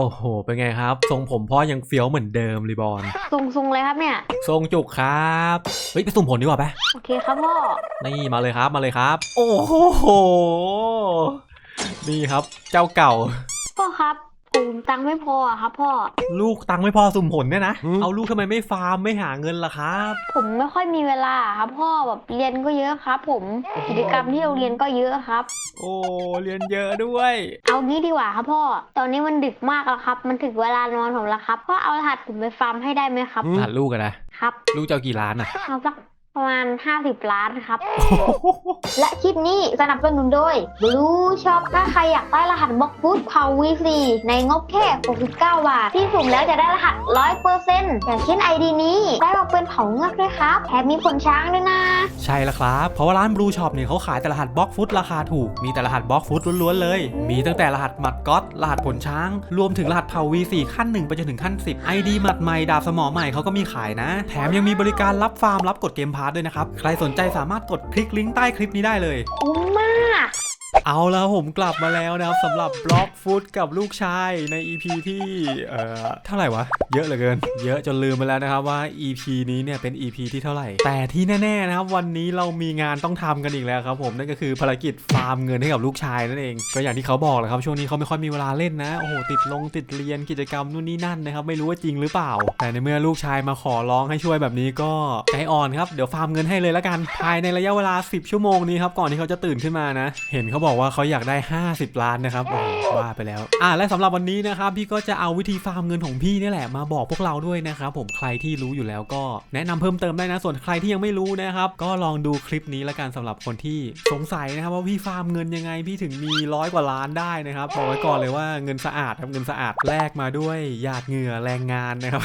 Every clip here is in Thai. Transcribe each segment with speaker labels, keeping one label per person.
Speaker 1: โอ้โห เป็นไงครับ ทรงผมพ่อยังเฟี้ยวเหมือนเดิมรีบอล
Speaker 2: ทรงๆเลยครับเนี่ย
Speaker 1: ทรงจุกครับ เฮ้ย ไปสุ่มผลดีกว่าไป
Speaker 2: โอเคครับพ่อ
Speaker 1: นี่มาเลยครับมาเลยครับ โอ้โห นี่ครับ เจ้าเก่า
Speaker 2: พ่อครับ ผมตังค์ไม่พออะครับพ่อ
Speaker 1: ลูกตังค์ไม่พอสุ่มผลเนี่ยนะ
Speaker 3: หืม
Speaker 1: เอาลูกทำไมไม่ฟาร์มไม่หาเงินล่ะครับ
Speaker 2: ผมไม่ค่อยมีเวลาครับพ่อแบบเรียนก็เยอะครับ ผมกิจกรรมที่โรงเรียนก็เยอะครับ
Speaker 1: โอ้เรียนเยอะด้วย
Speaker 2: เอางี้ดีกว่าครับพ่อ ตอนนี้มันดึกมากแล้วครับ มันถึงเวลานอนผมแล้วครับพ่อเอารหัสผมไปฟาร์มให้ได้ไหมครับ
Speaker 3: หืม
Speaker 1: หาลูกอะนะ
Speaker 2: ครับ
Speaker 1: ลูกจะเอากี่ล้านอะ
Speaker 2: เอาสัก ประมาณ 50 ล้านครับ และคลิปนี้สนับสนุนโดย Blue Shop ถ้าใครอยากได้รหัสบล็อกฟุตเผา V4 ในงบแค่ 69 บาท ที่สุ่มแล้วจะได้รหัส 100%อย่างเช่น ID นี้ได้มาเป็นเผาเงือกด้วยครับแถมมีขนช้างด้วยนะ
Speaker 1: ใช่แล้วครับ เพราะว่าร้านบลูช็อปเนี่ยเขาขายแต่รหัสบล็อกฟุตราคาถูก มีแต่รหัสบล็อกฟุตล้วนๆเลย มีตั้งแต่รหัสหมัดก๊อตรหัสผลช้าง รวมถึงรหัสเผา V4 ขั้น1ไปจนถึงขั้น 10 ID หมัดใหม่ดาบสมอใหม่เขาก็มีขายนะ แถมยังมีบริการรับฟาร์มรับกดเกมพาร์ทด้วยนะครับ ใครสนใจสามารถกดคลิกลิงก์ใต้คลิปนี้ได้เลย
Speaker 2: อุ้มมาก
Speaker 1: เอาแล้วผมกลับมาแล้วนะครับสำหรับบล็อกฟุตกับลูกชายใน EP ที่เอ่อเท่าไหร่วะ เยอะเหลือเกิน เยอะจนลืมไปแล้วนะครับว่า EP นี้เนี่ยเป็น EP ที่เท่าไหร่ แต่ที่แน่ๆนะครับวันนี้เรามีงานต้องทำกันอีกแล้วครับผมนั่นก็คือภารกิจฟาร์มเงินให้กับลูกชายนั่นเอง ก็อย่างที่เขาบอกแหละครับช่วงนี้เขาไม่ค่อยมีเวลาเล่นนะโอ้โหติดลงติดเรียนกิจกรรมนู่นนี่นั่นนะครับไม่รู้ว่าจริงหรือเปล่า แต่ในเมื่อลูกชายมาขอร้องให้ช่วยแบบนี้ก็ใจอ่อนครับเดี๋ยวฟาร์มเงินให้เลยละกันภายในระยะเวลา 10 ชั่วโมงนี้ครับก่อนที่เขาจะตื่นขึ้นมานะ เห็นเขาบอกว่าเขาอยากได้ 50 ล้านนะครับโอ้ว่าไปแล้ว อ่าและสำหรับวันนี้นะครับพี่ก็จะเอาวิธีฟาร์มเงินของพี่นี่แหละมาบอกพวกเราด้วยนะครับผมใครที่รู้อยู่แล้วก็แนะนำเพิ่มเติมได้นะส่วนใครที่ยังไม่รู้นะครับก็ลองดูคลิปนี้ละกันสำหรับคนที่สงสัยนะครับว่าพี่ฟาร์มเงินยังไงพี่ถึงมีร้อยกว่าล้านได้นะครับบอกไว้ก่อนเลยว่าเงินสะอาดครับเงินสะอาดแลกมาด้วยหยาดเหงื่อแรงงานนะครับ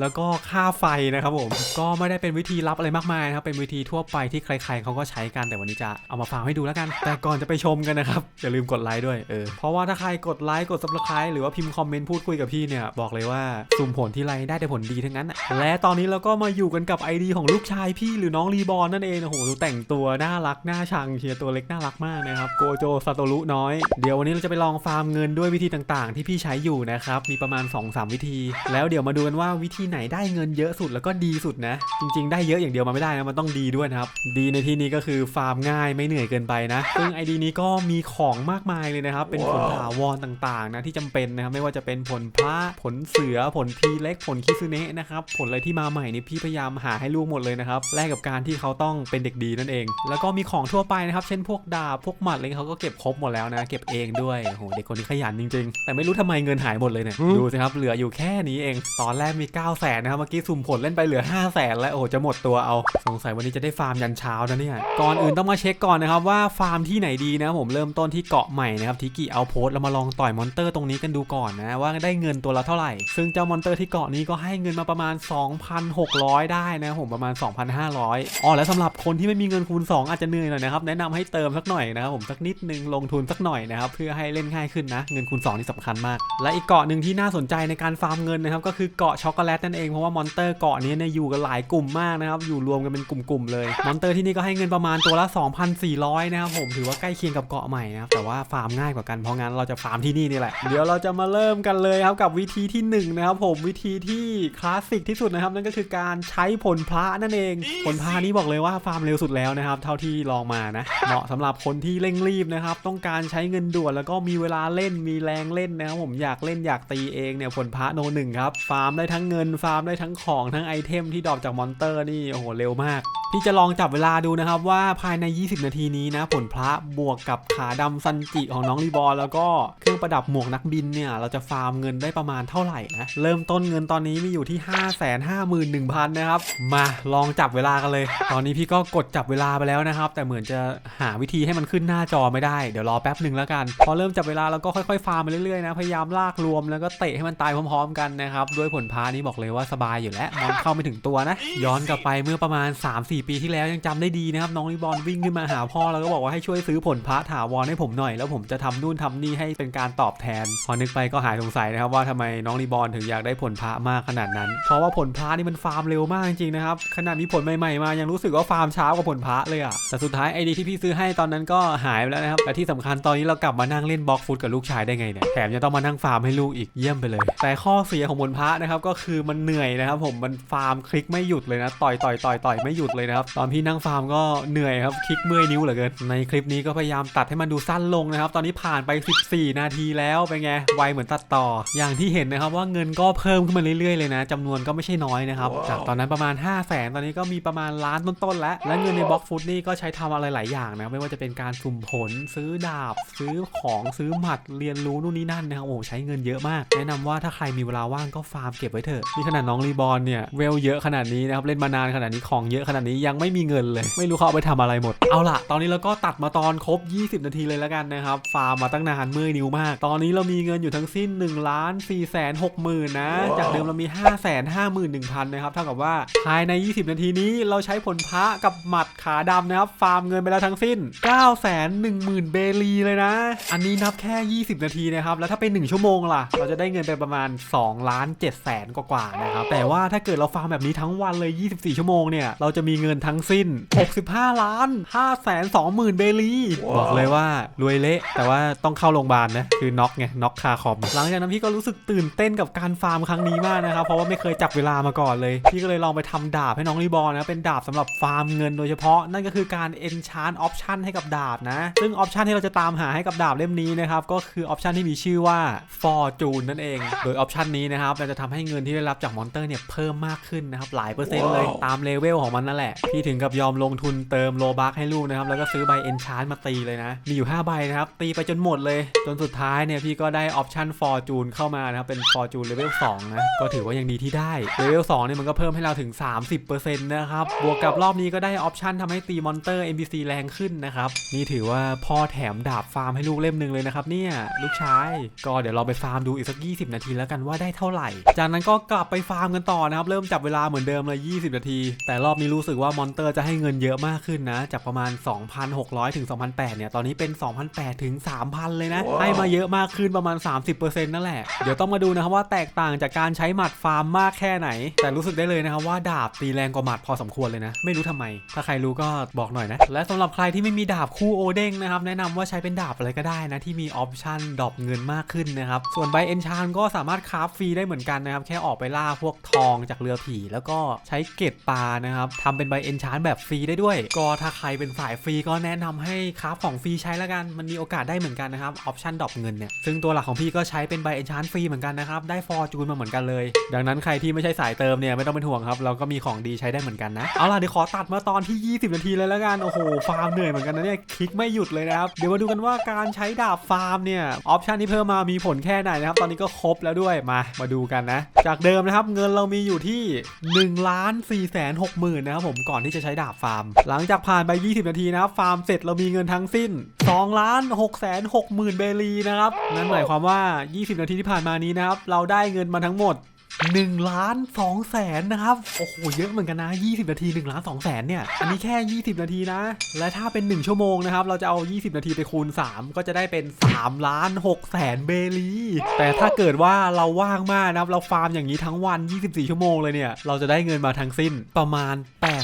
Speaker 1: แล้วก็ค่าไฟนะครับผมก็ไม่ได้เป็นวิธีลับอะไรมากมายนะครับเป็นวิธีทั่วไปที่ใคร ๆเขาก็ใช้กันแต่วันนี้จะเอามาฝากให้ดูแล้วกัน แต่ก่อนจะไปชมกันนะครับ อย่าลืมกดไลค์ด้วยเออเพราะว่าถ้าใครกดไลค์กด subscribe หรือว่าพิมพ์คอมเมนต์พูดคุยกับพี่เนี่ยบอกเลยว่าสุ่มผลที่ไรได้แต่ผลดีทั้งนั้นน่ะและตอนนี้เราก็มาอยู่กันกับ ID ของลูกชายพี่หรือน้องรีบอลนั่นเองโอ้โหดูแต่งตัวน่ารักน่าชังเชียร์ตัวเล็กน่ารักมากนะครับโกโจซาโตรุน้อยเดี๋ยววันนี้เราจะไปลองฟาร์มเงินด้วยวิธีต่างๆ ที่พี่ใช้อยู่นะครับมีประมาณ 2-3 วิธี แล้วเดี๋ยวมาดูกันว่าวิธีไหนได้เงินเยอะสุดแล้วก็ดีสุดนะ จริง ๆ ได้เยอะอย่างเดียวมาไม่ได้นะมันต้องดีด้วยนะครับดีในที่นี้ก็คือฟาร์มง่ายไม่เหนื่อยเกินไปนะซึ่ง ID นี้ก็มีของมากมายเลยนะครับ เป็นผลถาวรต่างๆนะที่จำเป็นนะครับไม่ว่าจะเป็นผลพระผลเสือผลทีเล็กผลคิซึเนะนะครับผลอะไรที่มาใหม่นี่พี่พยายามหาให้ลูกหมดเลยนะครับแลกกับการที่เขาต้องเป็นเด็กดีนั่นเอง แล้วก็มีของทั่วไปนะครับ เช่นพวกดาบพวกหมัดอะไรเขาก็เก็บครบหมดแล้วนะ เก็บเองด้วยโอ้โหเด็กคนนี้ขยันจริงๆ แต่ไม่รู้ทำไมเงินหายหมดเลยเนี่ย
Speaker 3: หืม
Speaker 1: ดูสิครับเหลืออยู่แค่นี้เอง ตอนแรกมี 9 0 0แสนนะครับเมื่อกี้สุ่มผลเล่นไปเหลือ 5 0 0แสนแล้วโอ้โหจะหมดตัวเอา สงสัยวันนี้จะได้ฟาร์มยันเช้านะเนี่ยก่อนอื่นต้องมาเช็คก่อนนะครับว่าฟาร์มที่ไหนดีนะผมเริ่มต้นที่เกาะใหม่นะครับทิกิเอาโพสเรามาลองต่อยมอนเตอร์ตรงนี้กันดูก่อนนะว่าได้เงินตัวละเท่าไหร่ ซึ่งเจ้ามอนเตอร์ที่เกาะนี้ก็ให้เงินมาประมาณ 2,600 ได้นะผมประมาณ 2,500อ๋อแล้วสำหรับคนที่ไม่มีเงินคูณ 2 อาจจะเหนื่อยหน่อยนะครับแนะนำให้เติมสักหน่อยนะครับผมสักนิดนึงลงทุนสักหน่อยนะครับเพื่อให้เล่นง่ายขึ้นนะเงินคูณ 2 นี่สำคัญมาก และอีกเกาะหนึ่งที่น่าสนใจในการฟาร์มเงินนะครับก็คือเกาะช็อกโกแลตนั่นเองเพราะว่ามอนเตอร์เกาะนี้เนี่ยอยู่กันหลายกลุ่มมากนะครับอยู่รวมกันเป็นกลุ่มๆเลยมอนเตอร์ที่นี่ก็ให้เงินประมาณตัวละ 2,400นะครับผมถือว่าใกล้เคียงกับเกาะใหม่นะครับแต่ว่าฟาร์มง่ายกว่ากันเพราะงั้นเราจะฟาร์มที่นี่นี่แหละเดี๋ยวเราจะมาเริ่มกันเลยครับกับวิธีที่หนึ่งนะครับผมวิธีที่คลาสสิกที่สุดนะครับนั่นก็คือการใช้ผลพระนั่นเองผลพระนี้บอกเลยว่าฟาร์มเร็วสุดแล้วนะครับ เท่าที่ลองมานะเหมาะสำหรับคนที่เร่งรีบนะครับต้องการใช้เงินด่วนแล้วก็มีเวลาเล่นมีแรงเล่นนะครับผมอยากเล่นอยากตีเองเนี่ยผลพระโนหนึ่งครับฟาร์มได้ทั้งเงินฟาร์มได้ทั้งของทั้งไอเทมที่ดรอปจากมอนเตอร์นี่โอ้โหเร็วมาก พี่จะลองจับเวลาดูนะครับว่าภายใน 20 นาทีนี้นะผลพระบวกกับขาดำซันจิของน้องรีบอลแล้วก็เครื่องประดับหมวกนักบินเนี่ย เราจะฟาร์มเงินได้ประมาณเท่าไหร่นะ เริ่มต้นเงินตอนนี้มีอยู่ที่ 5 5 1 0 0 0 นะครับ มาลองจับเวลากันเลย ตอนนี้พี่ก็กดจับเวลาไปแล้วนะครับ แต่เหมือนจะหาวิธีให้มันขึ้นหน้าจอไม่ได้เดี๋ยวรอแป๊บหนึ่งแล้วกัน พอเริ่มจับเวลาเราก็ค่อยๆฟาร์มไปเรื่อยๆนะพยายามลากรวมแล้วก็เตะให้มันตายพร้อม ๆ กันนะครับด้วยผลพานี้บอกเลยว่าสบายอยู่แล้วมอนเข้าไม่ถึงตัวนะย้อนกลับไปเมื่อประมาณ 3-4 ปีที่แล้วยังจำได้ดีนะครับน้องลิบอลวิ่งขึ้นมาหาพ่อแล้วก็บอกว่าให้ช่วยซื้อผลพระถาวรให้ผมหน่อย แล้วผมจะทำนู่นทำนี่ให้เป็นการตอบแทน พอนึกไปก็หายสงสัยนะครับว่าทำไมน้องลิบอลถึงอยากได้ผลพระมากขนาดนั้น เพราะว่าผลพระนี่มันฟาร์มเร็วมากจริงๆนะครับขนาดมีผลใหม่ๆมายังรู้สึกว่าฟาร์มช้ากว่าผลพระเลยอะแต่สุดท้ายไอเดียที่พี่ซื้อให้ตอนนั้นก็หายไปแล้วนะครับแต่ที่สำคัญตอนนี้เรากลับมานั่งเล่นบล็อกฟุตกับลูกชายได้ไงเนี่ยแถมยังต้องมานั่งฟาร์มให้ลูกอีกเยี่ยมไปเลย แต่ข้อเสียของผลพระนะครับก็คือมันเหนื่อยนะครับ ผมมันฟาร์มคลิกไม่หยุดเลยนะต่อยต่อยต่อยต่อยไม่หยุดเลยนะครับตอนพี่นั่งฟาร์มก็เหนื่อยครับคลิกเมื่อยนิ้วเหลือเกินในคลิปนี้ก็พยายามตัดให้มันดูสั้นลงนะครับ ตอนนี้ผ่านไป 14 นาทีแล้วเป็นไงไวเหมือนตัดต่อ อย่างที่เห็นนะครับว่าเงินก็เพิ่มขึ้นมาเรื่อยๆเลยนะจำนวนก็ไม่ใช่น้อยนะครับ จากตอนนั้นประมาณ 5 0 0แสนตอนนี้ก็มีประมาณล้านต้นๆแล้ว และเงินในบล็อกฟุตนี่ก็ใช้ทำอะไรหลายอย่างนะไม่ว่าจะเป็นการสุ่มผลซื้อดาบ ซื้อของซื้อหมัดเรียนรู้นู่นนี่นั่นนะครับโอ้ใช้เงินเยอะมาก แนะนำว่าถ้าใครมีเวลาว่างก็ฟาร์มเก็บไว้เถอะนี่ขนาดน้องรีบอลเนี่ยเวลเยอะขนาดนี้นะครับเล่นมานานขนาดนี้ของเยอะขนาดนี้ยังไม่มีเงินเลย ไม่รู้เขาเอาไปทำอะไรหมดเอาล่ะ ตอนนี้เราก็ตัดมาตอนครบ20นาทีเลยแล้วกันนะครับ ฟาร์มมาตั้งนานเมื่อยนิ้วมาก ตอนนี้เรามีเงินอยู่ทั้งสิ้น1ล้าน4แสน6หมื่นนะ จากเดิมเรามี 5 5 1 1 0 0 0 นะครับ เท่ากับว่าภายใน 20 นาทีนี้เราใช้ผลพระกับหมัดขาดำนะครับ ฟาร์มเงินไปแล้วทั้งสิ้น 9 1 0 0 0 0 เบลีเลยนะ อันนี้นับแค่ 20 นาทีนะครับ แล้วถ้าเป็น 1 ชั่วโมงล่ะ เราจะได้เงินไปประมาณ2ล้าน7แสนกว่าๆนะครับ แต่ว่าถ้าเกิดเราฟาร์มแบบนี้ทั้งวันเลย 24 ชั่วโมงเนี่ย เราจะมีเงินทั้งสิ้น 65 ล้าน5แสน2หมื่นเบลีบอกเลยว่ารวยเละ แต่ว่าต้องเข้าโรงพยาบาลนะคือน็อกไงน็อกคาคอมหลังจากนั้นพี่ก็รู้สึกตื่นเต้นกับการฟาร์มครั้งนี้มากนะครับเพราะว่าไม่เคยจับเวลามาก่อนเลยพี่ก็เลยลองไปทำดาบให้น้องรีบอลนะเป็นดาบสำหรับฟาร์มเงินโดยเฉพาะนั่นก็คือการ enchant option ให้กับดาบนะ ซึ่งออปชันที่เราจะตามหาให้กับดาบเล่มนี้นะครับก็คือออปชันที่มีชื่อว่า fortune นั่นเอง โดยออปชันนี้นะครับเราจะทำให้เงินที่ได้รับจากมอนเตอร์เนี่ยเพิ่มมากขึ้นนะครับหลายเปอร์เซ็นต์เลยตามเลเวลของมันนั่นแหละพี่ถึงกับยอมลงทุนเติมโลบักให้ลูกนะครับแล้วก็ซื้อใบ enchant มาตีเลยนะ มีอยู่5ใบนะครับ ตีไปจนหมดเลย จนสุดท้ายเนี่ยพี่ก็ได้ออปชัน fortune เข้ามานะครับ เป็น fortune level 2นะ ก็ถือว่ายังดีที่ได้ เลเวล2เนี่ยมันก็เพิ่มให้เราถึง 30%นะครับ บวกกับรอบนี้ก็ได้ออปชันทำให้ตีมอนเตอร์ NPC แรงขึ้นนะครับ นี่ถือว่าพ่อแถมดาบฟาร์มให้ลูกเล่มหนึ่งเลยนะครับเนี่ยลูกชาย ก็เดี๋ยวเราไปฟาร์มดูอีกสัก 20 นาทีแล้วกันว่าได้เท่าไหร่ จากนั้นก็กลับไปฟาร์มกันต่อนะครับ เริ่มจับเวลาเหมือนเดิมเลย 20 นาที แต่รอบนี้รู้สึกว่ามอนเตอร์จะให้เงินเยอะมากขึ้นนะ จากประมาณ 2,600ถึง2,800เนี่ยตอนนี้เป็น 2,800 ถึง 3,000 เลยนะ ให้มาเยอะมากขึ้นประมาณ 30%นั่นแหละ เดี๋ยวต้องมาดูนะครับว่าแตกต่างจากการใช้หมัดฟาร์มมากแค่ไหน แต่รู้สึกได้เลยนะครับว่าดาบตีแรงกว่าหมัดพอสมควรเลยนะ ไม่รู้ทำไม ถ้าใครรู้ก็บอกหน่อยนะ และสำหรับใครที่ไม่มีดาบคู่โอเด้งนะครับแนะนำว่าใช้เป็นดาบอะไรก็ได้นะที่มีออปชั่นดรอปเงินมากขึ้นนะครับส่วนใบเอนชานก็สามารถคราฟฟรีได้เหมือนกันนะครับแค่ออกไปล่าพวกทองจากเรือผีแล้วก็ใช้เกตปลานะครับทำเป็นใบเอนชานแบบฟรีได้ด้วย ก็ถ้าใครเป็นสายฟรีก็แนะนำให้คราฟของฟรีใช้แล้วกันมันมีโอกาสได้เหมือนกันนะครับออปชันดรอปเงินเนี่ยซึ่งตัวหลักของพี่ก็ใช้เป็นใบเอนชานฟรีเหมือนกันนะครับได้ฟอร์จูนมาเหมือนกันเลย ดังนั้นใครที่ไม่ใช่สายเติมเนี่ยไม่ต้องเป็นห่วงครับเราก็มีของดีใช้ได้เหมือนกันนะเอาล่ะเดี๋ยวขอตัดมาตอนที่ 20 นาทีเลยแล้วกันโอ้โหฟาร์มเหนื่อยเหมือนกันนะเนี่ยคลิกไม่หยุดเลยนะครับเดี๋ยวมาดูกันว่าการใช้ดาบฟาร์มเนี่ยออปชันที่เพิ่มมามีผลแค่ไหนนะครับตอนนี้ก็ครบแล้วด้วยมามาดูกันนะ จากเดิมนะครับเงินเรามีอยู่ที่1ล้าน4แสน6หมื่นนะครับผมก่อนที่จะใช้ดาบฟาร์ม หลังจากผ่านไป 20 นาทีนะครับฟาร์มเสร็จเรามีเงินทั้งสิน2ล้าน6แสน6หมื่นเบลีนะครับ นั่นหมายความว่า 20 นาทีที่ผ่านมานี้นะครับ เราได้เงินมาทั้งหมด 1ล้าน2แสนนะครับ โอ้โห เยอะเหมือนกันนะ 20 นาที1ล้าน2แสนเนี่ย อันนี้แค่ 20 นาทีนะ และถ้าเป็น 1 ชั่วโมงนะครับ เราจะเอา 20 นาทีไปคูณ 3 ก็จะได้เป็น3ล้าน6แสนเบลีแต่ถ้าเกิดว่าเราว่างมากนะครับ เราฟาร์มอย่างนี้ทั้งวัน 24 ชั่วโมงเลยเนี่ย เราจะได้เงินมาทั้งสิ้นประมาณ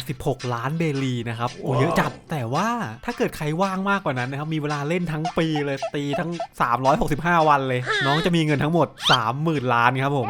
Speaker 1: 86 ล้านเบลีนะครับ โอ้เยอะจัด แต่ว่าถ้าเกิดใครว่างมากกว่านั้นนะครับ มีเวลาเล่นทั้งปีเลยตีทั้ง 365 วันเลย น้องจะมีเงินทั้งหมด 30,000 ล้านครับผม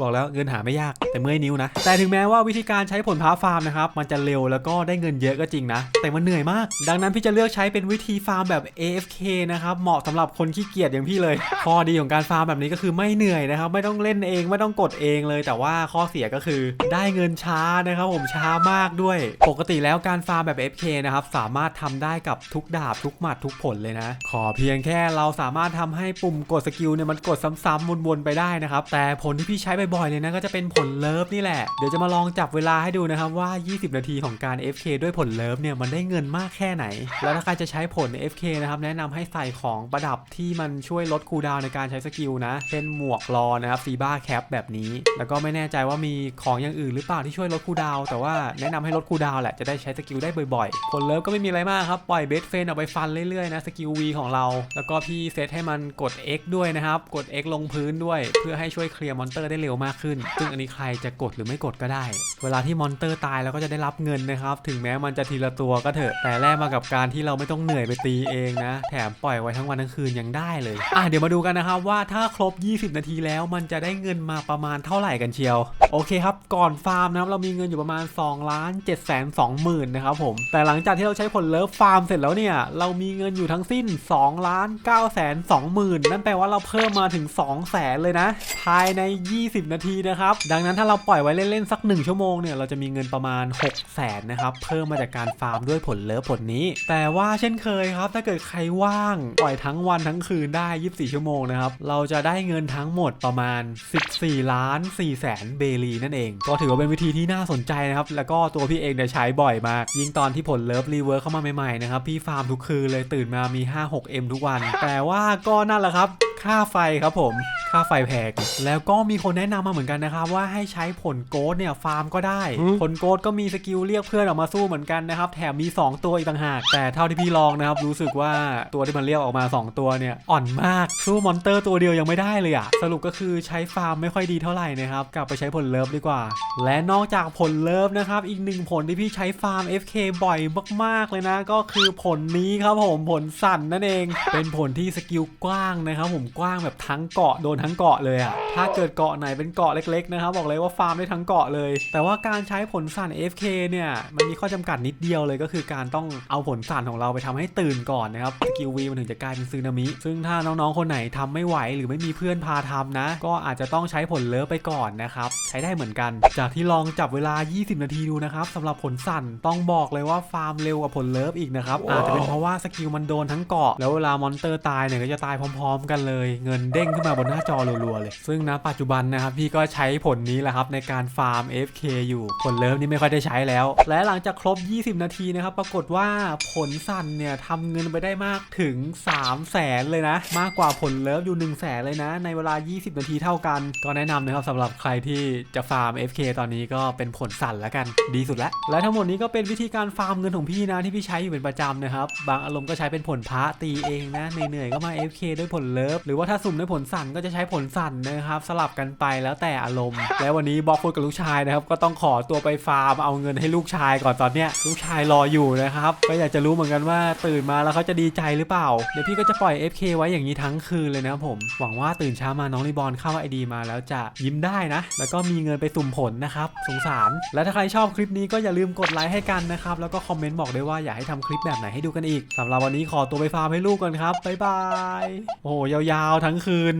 Speaker 1: บอกแล้วเงินหาไม่ยากแต่เมื่อยนิ้วนะ แต่ถึงแม้ว่าวิธีการใช้ผลพ้าฟาร์มนะครับมันจะเร็วแล้วก็ได้เงินเยอะก็จริงนะ แต่มันเหนื่อยมาก ดังนั้นพี่จะเลือกใช้เป็นวิธีฟาร์มแบบ AFK นะครับเหมาะสำหรับคนขี้เกียจอย่างพี่เลย ข้อดีของการฟาร์มแบบนี้ก็คือไม่เหนื่อยนะครับไม่ต้องเล่นเองไม่ต้องกดเองเลย แต่ว่าข้อเสียก็คือได้เงินช้านะครับผมช้ามากด้วย ปกติแล้วการฟาร์มแบบ FK นะครับสามารถทำได้กับทุกดาบทุกหมัดทุกผลเลยนะ ขอเพียงแค่เราสามารถทำให้ปุ่มกดสกิลเนี่ยมันกดซ้ำๆวนๆไปได้นะครับแต่ผลที่พี่ใช้บ่อยๆบ่อยๆเลยนะก็จะเป็นผลเลิฟนี่แหละ เดี๋ยวจะมาลองจับเวลาให้ดูนะครับว่า 20 นาทีของการ FK ด้วยผลเลิฟเนี่ยมันได้เงินมากแค่ไหน แล้วถ้าใครจะใช้ผล FK นะครับแนะนำให้ใส่ของประดับที่มันช่วยลดคูลดาวในการใช้สกิลนะเช่นหมวกรอนะครับฟีบ้าแคปแบบนี้ แล้วก็ไม่แน่ใจว่ามีของอย่างอื่นหรือเปล่าที่ช่วยลดคูลดาว แต่ว่าแนะนำให้ลดคูลดาวแหละจะได้ใช้สกิลได้บ่อยๆ ผลเลิฟก็ไม่มีอะไรมากครับปล่อยเบสเฟนออกไปฟันเรื่อยๆนะสกิล V ของเรา แล้วก็พี่เซตให้มันกด X ด้วยนะครับกด X ลงพื้นด้วย เพื่อให้ช่วยเคลียร์มอนเตอร์ได้เร็วมากขึ้น ซึ่งอันนี้ใครจะกดหรือไม่กดก็ได้ เวลาที่มอนเตอร์ตายเราก็จะได้รับเงินนะครับ ถึงแม้มันจะทีละตัวก็เถอะ แต่แลกมากับการที่เราไม่ต้องเหนื่อยไปตีเองนะ แถมปล่อยไว้ทั้งวันทั้งคืนยังได้เลย อะเดี๋ยวมาดูกันนะครับว่าถ้าครบ 20 นาทีแล้วมันจะได้เงินมาประมาณเท่าไหร่กันเชียว โอเคครับ ก่อนฟาร์มนะครับเรามีเงินอยู่ประมาณ2ล้าน7แสน2หมื่นนะครับผม แต่หลังจากที่เราใช้ผลเลิฟฟาร์มเสร็จแล้วเนี่ย เรามีเงินอยู่ทั้งสิ้น2ล้าน9แสน2หมื่นนั่นแปลว่าเราเพิ่มมาถึง2แสนเลยนะ ภายใน 20 10 นาทีนะครับ ดังนั้นถ้าเราปล่อยไว้เล่น ๆ สัก 1 ชั่วโมงเนี่ย เราจะมีเงินประมาณ6แสนนะครับ เพิ่มมาจากการฟาร์มด้วยผลเลิฟผลนี้ แต่ว่าเช่นเคยครับ ถ้าเกิดใครว่าง ปล่อยทั้งวันทั้งคืนได้ 24 ชั่วโมงนะครับ เราจะได้เงินทั้งหมดประมาณ 14 ล้าน4แสนเบลีนั่นเอง ก็ถือว่าเป็นวิธีที่น่าสนใจนะครับ แล้วก็ตัวพี่เองเนี่ยใช้บ่อยมาก ยิ่งตอนที่ผลเลิฟรีเวิร์เข้ามาใหม่ๆนะครับ พี่ฟาร์มทุกคืนเลยตื่นมามี 5-6M ทุกวัน แต่ว่าก็นั่นแหละครับ ค่าไฟครับผม ค่าไฟแพง แล้วก็มีคนแนะนำมาเหมือนกันนะครับว่าให้ใช้ผลโกดเนี่ยฟาร์มก็ได้ ผลโกดก็มีสกิลเรียกเพื่อนออกมาสู้เหมือนกันนะครับแถมมี 2 ตัวอีกต่างหาก แต่เท่าที่พี่ลองนะครับรู้สึกว่าตัวที่มันเรียกออกมา 2 ตัวเนี่ยอ่อนมากสู้มอนเตอร์ตัวเดียวยังไม่ได้เลยอะสรุปก็คือใช้ฟาร์มไม่ค่อยดีเท่าไหร่นะครับกลับไปใช้ผลเลิฟดีกว่า และนอกจากผลเลิฟนะครับอีกหนึ่งผลที่พี่ใช้ฟาร์ม FK บ่อยมากๆเลยนะ ก็คือผลนี้ครับผมผลสั่นนั่นเอง เป็นผลที่สกิลกว้างนะครับผมกว้างแบบทั้งเกาะโดนทั้งเกาะเลยอะถ้าเกิดเกาะไหนเป็นเกาะเล็กๆนะครับบอกเลยว่าฟาร์มได้ทั้งเกาะเลย แต่ว่าการใช้ผลสั่น FK เนี่ยมันมีข้อจำกัดนิดเดียวเลยก็คือการต้องเอาผลสั่นของเราไปทำให้ตื่นก่อนนะครับสกิลวีมันถึงจะกลายเป็นซึนามิ ซึ่งถ้าน้องๆคนไหนทำไม่ไหวหรือไม่มีเพื่อนพาทำนะ ก็อาจจะต้องใช้ผลเลิฟไปก่อนนะครับใช้ได้เหมือนกัน จากที่ลองจับเวลา 20 นาทีดูนะครับสำหรับผลสั่นต้องบอกเลยว่าฟาร์มเร็วกว่าผลเลิฟอีกนะครับอาจจะเป็นเพราะว่าสกิลมันโดนทั้งเกาะแล้วเวลามอนเตอร์ตายเนี่ยก็จะตายพร้อม ๆ กันเลย เงินเด้งขึ้นมาบนหน้าจอรัวๆเลย ซึ่งนะปัจจุบันนะครับพี่ก็ใช้ผลนี้แหละครับในการฟาร์ม FK อยู่ผลเลิฟนี่ไม่ค่อยได้ใช้แล้ว และหลังจากครบ 20 นาทีนะครับปรากฏว่าผลสันเนี่ยทำเงินไปได้มากถึง 3 0 0แสนเลยนะ มากกว่าผลเลิฟอยู่ 1 0 0 0 0แสนเลยนะ ในเวลา 20 นาทีเท่ากัน ก็แนะนำนะครับสำหรับใครที่จะฟาร์ม FK ตอนนี้ก็เป็นผลสันแล้วกันดีสุดแล้วและทั้งหมดนี้ก็เป็นวิธีการฟาร์มเงินของพี่นะที่พี่ใช้อยู่เป็นประจำนะครับบางอารมณ์ก็ใช้เป็นผลพระตีเองนะเหนื่อยๆก็มา FK ด้วยผลเลิฟหรือว่าถ้าสุ่มด้วยผลสันก็จะใช้ผลสันนะครับสลับกันไปแล้วแต่อารมณ์ แล้ววันนี้บล็อกพูดกับลูกชายนะครับ ก็ต้องขอตัวไปฟาร์มเอาเงินให้ลูกชายก่อนตอนเนี้ยลูกชายรออยู่นะครับก็อยากจะรู้เหมือนกันว่าตื่นมาแล้วเขาจะดีใจหรือเปล่า เดี๋ยวพี่ก็จะปล่อย FK ไว้อย่างนี้ทั้งคืนเลยนะครับผมหวังว่าตื่นเช้ามาน้องรีบอลเข้าไอดีมาแล้วจะยิ้มได้นะ แล้วก็มีเงินไปสุ่มผลนะครับสงสาร และถ้าใครชอบคลิปนี้ก็อย่าลืมกดไลค์ให้กันนะครับแล้วก็คอมเมนต์บอกด้วยว่าอยากให้ทำคลิปแบบไหนให้ดูกันอีกสำหรับวันนี้ขอตัวไปฟาร์มให้ลูกก่อนครับบ๊ายบายโอ้โหยาวๆทั้งคืน